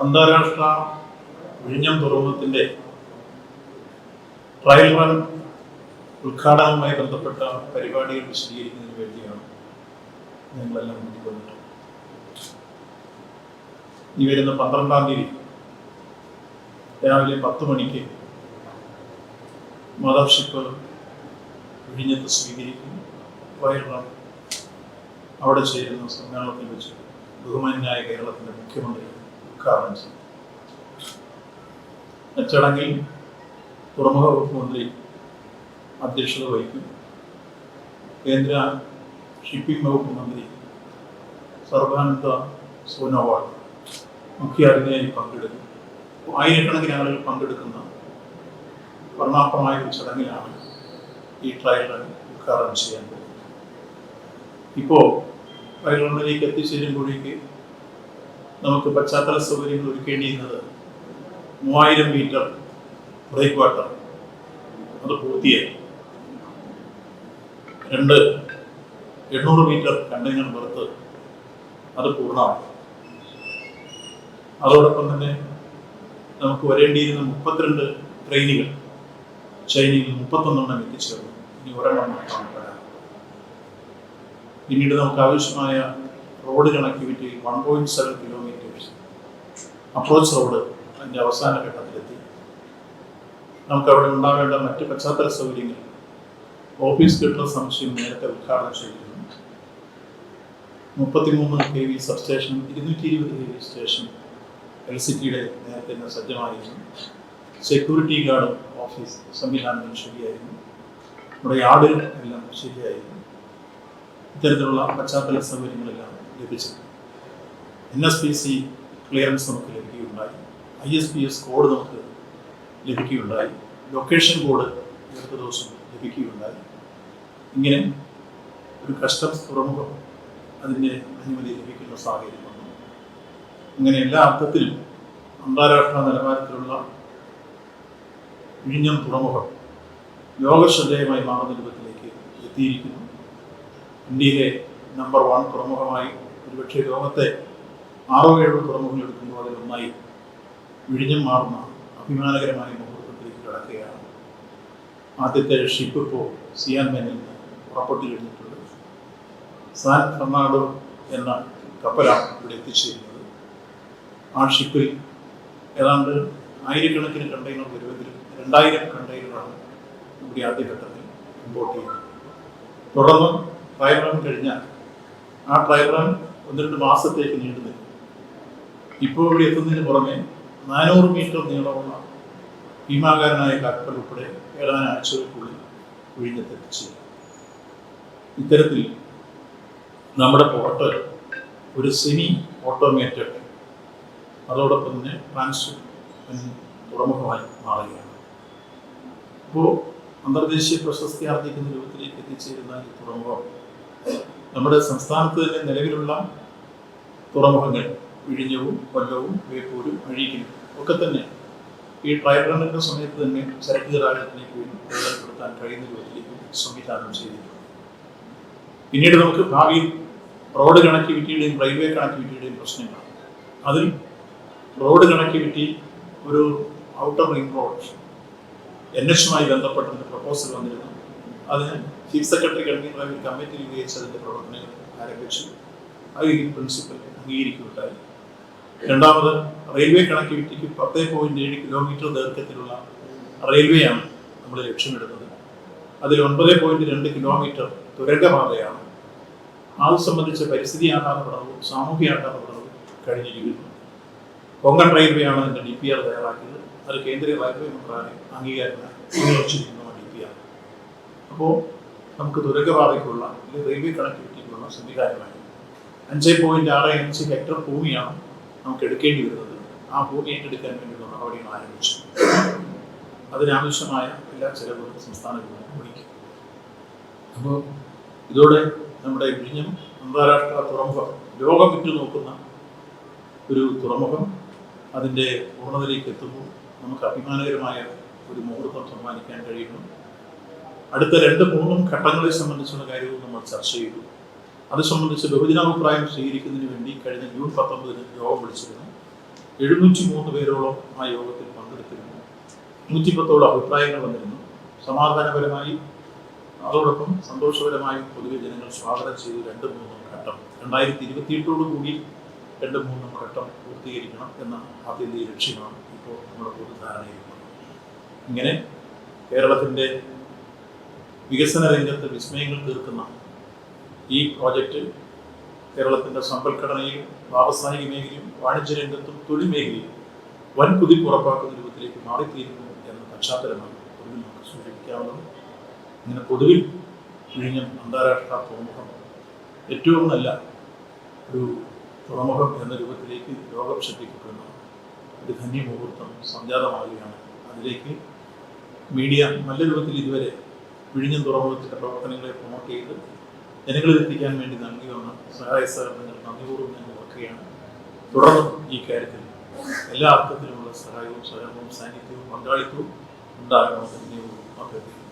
അന്താരാഷ്ട്ര വിഴിഞ്ഞം തുറമുഖത്തിന്റെ ട്രയൽ റൺ ഉദ്ഘാടനവുമായി ബന്ധപ്പെട്ട പരിപാടികൾ വിശദീകരിക്കുന്നതിന് വേണ്ടിയാണ് ഞങ്ങളെല്ലാം മുന്നിൽ വന്നിട്ടുള്ളത് ഈ വരുന്ന പന്ത്രണ്ടാം തീയതി രാവിലെ പത്ത് മണിക്ക് മദർഷിപ്പ് വിഴിഞ്ഞത്ത് സ്വീകരിക്കും ട്രയൽ റൺ അവിടെ ചേരുന്ന സമ്മേളനത്തിൽ വെച്ച് ബഹുമാന്യനായ കേരളത്തിന്റെ മുഖ്യമന്ത്രി ഉദ്ഘാടനം ചെയ്യും ചടങ്ങിൽ തുറമുഖ വകുപ്പ് മന്ത്രി അധ്യക്ഷത വഹിക്കും. കേന്ദ്ര ഷിപ്പിംഗ് വകുപ്പ് മന്ത്രി സർബാനന്ദ സോനോവാൾ മുഖ്യ അതിഥിയായി പങ്കെടുക്കും ആയിരക്കണക്കിന് ആളുകൾ പങ്കെടുക്കുന്ന വർണാഭമായ ഒരു ചടങ്ങിലാണ് ഈ ട്രയൽ റൺ ഉദ്ഘാടനം ചെയ്യാൻ പോകുന്നത്. ഇപ്പോൾ ട്രയൽ റണ്ണിലേക്ക് എത്തിച്ചേരുമ്പോഴേക്ക് നമുക്ക് പശ്ചാത്തല സൗകര്യങ്ങൾ ഒരുക്കേണ്ടിയിരുന്നത് മൂവായിരം മീറ്റർ ബ്രേക്ക് വാട്ടർ അത് പൂർത്തിയായി. രണ്ട് എണ്ണൂറ് മീറ്റർ കണ്ടെയ്നർ ബർത്ത് അത് പൂർണമായി അതോടൊപ്പം തന്നെ നമുക്ക് വരേണ്ടിയിരുന്ന മുപ്പത്തിരണ്ട് ട്രെയിനുകൾ ചൈനയിൽ മുപ്പത്തൊന്നെണ്ണം എത്തിച്ചേർന്നു. ഇനി ഒരെണ്ണം മാത്രമാണ് വരാം പിന്നീട് നമുക്ക് ആവശ്യമായ road connectivity one point seven kilometres approach road അതിന്റെ അവസാന ഘട്ടത്തിലെത്തി. നമുക്ക് അവിടെ ഉണ്ടാവേണ്ട മറ്റ് പശ്ചാത്തല സൗകര്യങ്ങൾ ഓഫീസ് കെട്ടിട സംശയം നേരത്തെ ഉദ്ഘാടനം ചെയ്തിരുന്നു. മുപ്പത്തിമൂന്ന് കെ വി സബ്സ്റ്റേഷൻ ഇരുന്നൂറ്റി ഇരുപത് K V station L C ടിയുടെ നേരത്തെ തന്നെ സജ്ജമായിരുന്നു. സെക്യൂരിറ്റി ഗാർഡ് ഓഫീസ് സംവിധാനങ്ങൾ ശരിയായിരുന്നു. നമ്മുടെ യാർഡ് എല്ലാം ശരിയായിരുന്നു. ഇത്തരത്തിലുള്ള പശ്ചാത്തല സൗകര്യങ്ങളെല്ലാം ലഭിച്ചത് N S P C clearance നമുക്ക് I S P S code നമുക്ക് ലഭിക്കുകയുണ്ടായി. ലൊക്കേഷൻ കോഡ് അടുത്ത ദിവസം ലഭിക്കുകയുണ്ടായി. ഇങ്ങനെ ഒരു കസ്റ്റംസ് തുറമുഖം അതിന്റെ അനുമതി ലഭിക്കുന്ന സാഹചര്യം വന്നു. അങ്ങനെ എല്ലാ അർത്ഥത്തിലും അന്താരാഷ്ട്ര നിലവാരത്തിലുള്ള വിഴിഞ്ഞം തുറമുഖം ലോകശ്രദ്ധേയമായി മാറുന്ന രൂപത്തിലേക്ക് എത്തിയിരിക്കുന്നു. ഇന്ത്യയിലെ നമ്പർ വൺ തുറമുഖമായി ഒരുപക്ഷെ ലോകത്തെ ആറോ ഏഴോ തുറമുഖങ്ങൾ എടുക്കുമ്പോൾ അതിലൊന്നായി വിഴിഞ്ഞം മാറുന്ന അഭിമാനകരമായ മുഹൂർത്തത്തിലേക്ക് കിടക്കുകയാണ്. ആദ്യത്തെ ഷിപ്പ് ഇപ്പോൾ സിയാൻ മേനിൽ നിന്ന് പുറപ്പെട്ടു കഴിഞ്ഞിട്ടുണ്ട്. സാൻ ഫെർണാഡോ എന്ന കപ്പലാണ് ഇവിടെ എത്തിച്ചേരുന്നത്. ആ ഷിപ്പിൽ ഏതാണ്ട് ആയിരക്കണക്കിന് കണ്ടെയ്നർ വരുമെങ്കിലും രണ്ടായിരം കണ്ടെയ്നറാണ് ഇവിടെ ആദ്യഘട്ടത്തിൽ ഇമ്പോർട്ട് ചെയ്യുന്നത്. തുടർന്ന് ട്രയൽ റൺ കഴിഞ്ഞാൽ ആ ട്രയൽ റൺ ഒന്ന് രണ്ട് മാസത്തേക്ക് നീണ്ടു നിൽക്കും ഇപ്പോൾ ഇവിടെ എത്തുന്നതിന് പുറമെ നാനൂറ് മീറ്റർ നീളമുള്ള ഭീമാകാരനായ കപ്പൽ ഉൾപ്പെടെ ഏതാനും ആഴ്ചകൾക്കുള്ളിൽ ഇത്തരത്തിൽ നമ്മുടെ പോർട്ട് ഒരു സെമി ഓട്ടോമേറ്റഡ് അതോടൊപ്പം തന്നെ ട്രാൻസ് തുറമുഖമായി മാറുകയാണ്. അപ്പോൾ അന്തർദേശീയ പ്രശസ്തി ആർജിക്കുന്ന രൂപത്തിലേക്ക് എത്തിച്ചേരുന്ന ഈ തുറമുഖം നമ്മുടെ സംസ്ഥാനത്ത് തന്നെ നിലവിലുള്ള തുറമുഖങ്ങൾ വിഴിഞ്ഞവും കൊല്ലവും വേപ്പൂരും അഴീക്കലും ഒക്കെ തന്നെ ഈ ട്രയൽ റണ്ണിന്റെ സമയത്ത് തന്നെ ചരക്ക് ഗതാഗതത്തിലേക്ക് വേണ്ടി കഴിയുന്ന രൂപത്തിലേക്ക് സംവിധാനം ചെയ്തിട്ടുണ്ട്. പിന്നീട് നമുക്ക് ഭാവിയിൽ റോഡ് കണക്ടിവിറ്റിയുടെയും റെയിൽവേ കണക്ടിവിറ്റിയുടെയും പ്രശ്നങ്ങളാണ്. അതിൽ റോഡ് കണക്ടിവിറ്റി ഒരു ഔട്ടർ റിംഗ് റോഡ് എൻ എച്ചുമായി ബന്ധപ്പെട്ട പ്രപ്പോസൽ വന്നിരുന്നു. അതിന് ചീഫ് സെക്രട്ടറി കമ്മിറ്റി രൂപീകരിച്ച് അതിന്റെ പ്രവർത്തനങ്ങൾ ആരംഭിച്ചു. അത് ഈ പ്രിൻസിപ്പൽ അംഗീകരിക്കുകയുണ്ടായി. രണ്ടാമത് റെയിൽവേ കണക്ടിവിറ്റിക്ക് പത്ത് പോയിന്റ് ഏഴ് കിലോമീറ്റർ ദൈർഘ്യത്തിലുള്ള റെയിൽവേയാണ് നമ്മൾ ലക്ഷ്യമിടുന്നത്. അതിൽ ഒൻപത് പോയിന്റ് രണ്ട് കിലോമീറ്റർ തുരങ്കപാതയാണ്. അത് സംബന്ധിച്ച പരിസ്ഥിതി ആഘാത പഠനവും സാമൂഹ്യ ആഘാത പഠനവും കഴിഞ്ഞിരിക്കുന്നു. കൊങ്കൺ റെയിൽവേയാണ് അതിന്റെ ഡി പി ആർ തയ്യാറാക്കിയത്. അത് കേന്ദ്ര റെയിൽവേ മന്ത്രാലയം അംഗീകാരം അംഗീകരിച്ചിരിക്കുന്ന ഡി പി ആർ അപ്പോൾ നമുക്ക് തുരങ്കപാതയ്ക്കുള്ള റെയിൽവേ കണക്ടിവിറ്റിക്കുള്ള സംവിധാനമായി. അഞ്ച് പോയിന്റ് ആറ് അഞ്ച് ഹെക്ടർ ഭൂമിയാണ് നമുക്ക് എടുക്കേണ്ടി വരുന്നത്. ആ ഭൂമി ഏറ്റെടുക്കാൻ വേണ്ടിയുള്ള നടപടികൾ ആരംഭിച്ചു അതിനാവശ്യമായ എല്ലാ ചെലവുകളും സംസ്ഥാന ഗവൺമെന്റ് വഹിക്കും അപ്പോൾ ഇതോടെ നമ്മുടെ വിഴിഞ്ഞം അന്താരാഷ്ട്ര തുറമുഖം ലോകം വിറ്റു നോക്കുന്ന ഒരു തുറമുഖം അതിന്റെ പൂർണതയിലേക്ക് എത്തുമ്പോൾ നമുക്ക് അഭിമാനകരമായ ഒരു മുഹൂർത്തം സമ്മാനിക്കാൻ കഴിയുന്നു. അടുത്ത രണ്ട് മൂന്നും ഘട്ടങ്ങളെ സംബന്ധിച്ചുള്ള കാര്യവും നമ്മൾ ചർച്ച ചെയ്തു. അത് സംബന്ധിച്ച് ബഹുജനാഭിപ്രായം സ്വീകരിക്കുന്നതിന് വേണ്ടി കഴിഞ്ഞ ജൂൺ പത്തൊമ്പതിന് യോഗം വിളിച്ചിരുന്നു. എഴുന്നൂറ്റി മൂന്ന് പേരോളം ആ യോഗത്തിൽ പങ്കെടുത്തിരുന്നു. നൂറ്റിപ്പത്തോളം അഭിപ്രായങ്ങൾ വന്നിരുന്നു. സമാധാനപരമായി അതോടൊപ്പം സന്തോഷപരമായി പൊതുവെ ജനങ്ങൾ സ്വാഗതം ചെയ്തു രണ്ട് മൂന്നും ഘട്ടം. രണ്ടായിരത്തി ഇരുപത്തിയെട്ടോടു കൂടി രണ്ട് മൂന്നും ഘട്ടം പൂർത്തീകരിക്കണം എന്ന ആദ്യത്തെ ലക്ഷ്യമാണ് ഇപ്പോൾ നമ്മുടെ പൊതുധാരണയിലുള്ളത് ഇങ്ങനെ കേരളത്തിന്റെ വികസന രംഗത്ത് വിസ്മയങ്ങൾ തീർക്കുന്ന ഈ പ്രോജക്റ്റ് കേരളത്തിന്റെ സമ്പൽഘടനയിലും വ്യാവസായിക മേഖലയും വാണിജ്യ രംഗത്തും തൊഴിൽ മേഖലയും വൻ ഉറപ്പാക്കുന്ന രൂപത്തിലേക്ക് മാറിത്തീരുന്നു എന്ന പശ്ചാത്തലമാണ് പൊതുവിൽ നമുക്ക് സൂചിപ്പിക്കാവുന്നത്. ഇങ്ങനെ പൊതുവിൽ വിഴിഞ്ഞം അന്താരാഷ്ട്ര തുറമുഖം ഏറ്റവും നല്ല ഒരു തുറമുഖം എന്ന രൂപത്തിലേക്ക് ലോകം ശ്രദ്ധിക്കപ്പെടുന്ന. ഒരു ധന്യമുഹൂർത്തം സംജാതമാവുകയാണ്. അതിലേക്ക് മീഡിയ നല്ല രൂപത്തിൽ ഇതുവരെ വിഴിഞ്ഞം തുറമുഖത്തിന്റെ പ്രവർത്തനങ്ങളെ പ്രൊമോട്ട് ചെയ്ത് ജനങ്ങളിൽ എത്തിക്കാൻ വേണ്ടി നൽകി വന്ന സഹായ സഹകരണങ്ങൾ നന്ദിപൂർവം ഞാൻ ഓർക്കുകയാണ്. തുടർന്നും ഈ കാര്യത്തിൽ എല്ലാ അർത്ഥത്തിലുമുള്ള സഹായവും സഹകരണവും സാന്നിധ്യവും പങ്കാളിത്തവും ഉണ്ടാകണമെന്ന് അഭ്യർത്ഥിക്കുന്നു.